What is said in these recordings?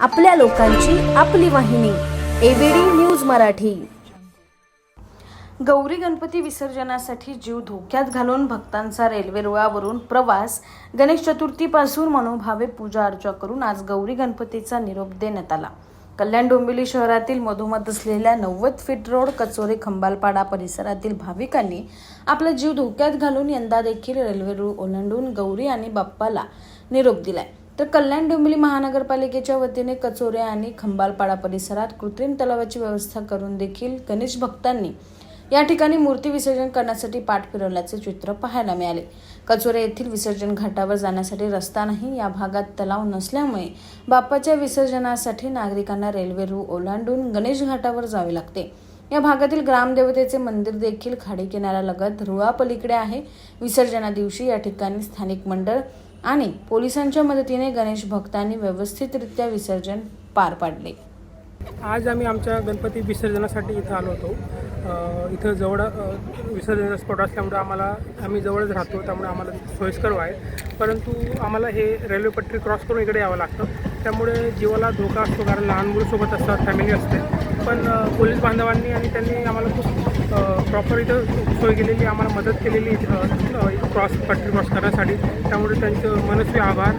आपल्या लोकांची आपली वाहिनी एबीडी न्यूज मराठी. गौरी गणपती विसर्जनासाठी जीव धोक्यात घालून भक्तांचा रेल्वे रुळावरून प्रवास. गणेश चतुर्थीपासून मनोभावे पूजा अर्चा करून आज गौरी गणपतीचा निरोप देण्यात आला. कल्याण डोंबिवली शहरातील मधोमध असलेल्या नव्वद फीट रोड कचोरे खंबालपाडा परिसरातील भाविकांनी आपला जीव धोक्यात घालून यंदा देखील रेल्वे रूळ ओलांडून गौरी आणि बाप्पाला निरोप दिलाय. तर कल्याण डोंबिवली महानगरपालिकेच्या वतीने कचोरे आणि खंबालपाडा परिसरात कृत्रिम तलावाची व्यवस्था करून देखील गणेश भक्तांनी या ठिकाणी मूर्ती विसर्जन करण्यासाठी पाठ फिरवल्याचे चित्र पाहायला मिळाले. कचोरे येथील विसर्जन घाटावर जाण्यासाठी रस्ता नाही या भागात तलाव नसल्यामुळे बाप्पाच्या विसर्जनासाठी नागरिकांना रेल्वे रू ओलांडून गणेश घाटावर जावे लागते. या भागातील ग्रामदेवतेचे मंदिर देखील खाडी किनाऱ्यालगत रुळापलीकडे आहे. विसर्जना दिवशी या ठिकाणी स्थानिक मंडळ आणि पोलिसांच्या मदतीने गणेश भक्तांनी व्यवस्थितरित्या विसर्जन पार पाडले. आज आम्ही आमच्या गणपती विसर्जनासाठी इथं आलो होतो. इथं जवळ विसर्जन विसर्जनाचा स्पॉट असल्यामुळे आम्हाला आम्ही जवळच राहतो त्यामुळे आम्हाला सोयीस्कर आहे परंतु आम्हाला हे रेल्वे पट्टी क्रॉस करून इकडे यावं लागतं. त्यामुळे जीवाला धोका असतो कारण लहान मुलंसोबत असतात फॅमिली असते. पण पोलीस बांधवांनी आणि त्यांनी आम्हाला खूप प्रॉपर इथं सोय केलेली आम्हाला मदत केलेली क्रॉस पटरी क्रॉस करण्यासाठी. त्यामुळे त्यांचं मनस्वी आभार.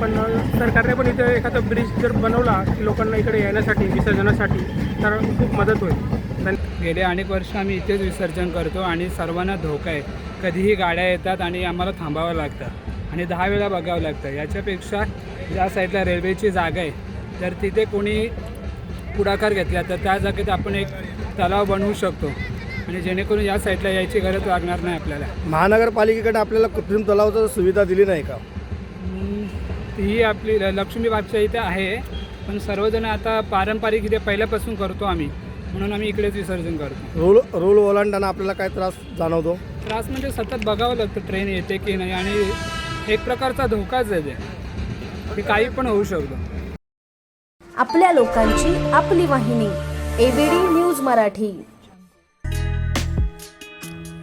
पण सरकारने पण इथं एखादा ब्रिज जर बनवला की लोकांना इकडे येण्यासाठी विसर्जनासाठी तर खूप मदत होईल. गेले अनेक वर्ष आम्ही इथेच विसर्जन करतो आणि सर्वांना धोका आहे. कधीही गाड्या येतात आणि आम्हाला थांबावं लागतं आणि दहा वेळा बघावं लागतं. याच्यापेक्षा ज्या साईडला रेल्वेची जागा आहे तर तिथे कोणी पुढाकार घेतला तर त्या जागेत आपण एक तलाव बनवू शकतो. आणि जेणेकरून या साईडला यायची गरज लागणार नाही आपल्याला. महानगरपालिकेकडे आपल्याला कृत्रिम तलावाचं सुविधा दिली नाही का? ही आपली ल- लक्ष्मीबागच्या इथे आहे. पण सर्वजण आता पारंपरिक इथे पहिल्यापासून करतो आम्ही. म्हणून आम्ही इकडेच विसर्जन करतो. रूल रूल ओलांडताना आपल्याला काय त्रास जाणवतो? त्रास म्हणजे सतत बघावं लागतं ट्रेन येते की नाही? आणि एक प्रकारचा धोकाच आहे ते. की काही पण होऊ शकतो. आपल्या लोकांची आपली वाहिनी एबीडी न्यूज मराठी.